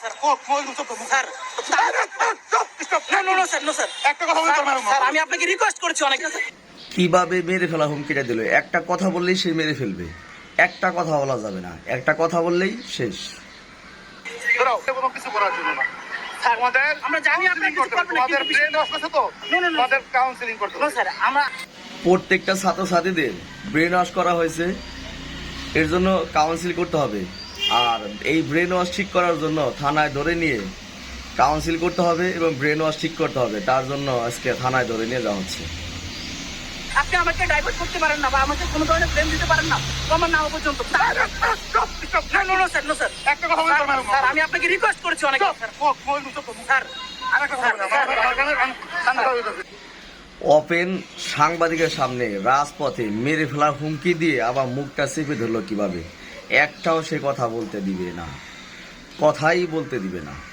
Sir ও, মহিলা sir চুপ, না no no sir no sir. একটা কথা বলে স্যার আমি আপনাকে রিকোয়েস্ট করেছি অনেক। কীভাবে মেরে ফেলা হুমকিটা দিল? একটা কথা বললেই সে মেরে ফেলবে। একটা কথা বলা যাবে না। একটা কথা বললেই শেষ। কোনো কিছু করার জন্য না। প্রত্যেকটা ছাত্রছাত্রীদের ব্রেন ওয়াশ করা হয়েছে। এর জন্য কাউন্সিল করতে হবে। আর এই ব্রেন ওয়াশ ঠিক করার জন্য থানায় ধরে নিয়ে কাউন্সিল করতে হবে এবং ব্রেন ওয়াশ ঠিক করতে হবে। তার জন্য আজকে থানায় ধরে নিয়ে যাওয়া হচ্ছে। আপনি আমাকে ডাইভার্ট করতে পারেন না বা আমাকে কোনো ধরনের ব্লেম দিতে পারেন না। আমার নাম পর্যন্ত। স্যার Stop, stop, না no no sir no sir একটা কথা বলে তোর স্যার আমি আপনাকে রিকোয়েস্ট করেছি অনেক। স্যার। ওপেন সাংবাদিকের সামনে রাজপথে মেরে ফেলার হুমকি দিয়ে আবার মুখটা চেপে ধরলো কীভাবে? একটাও সে কথা বলতে দিবে না। কথাই বলতে দিবে না।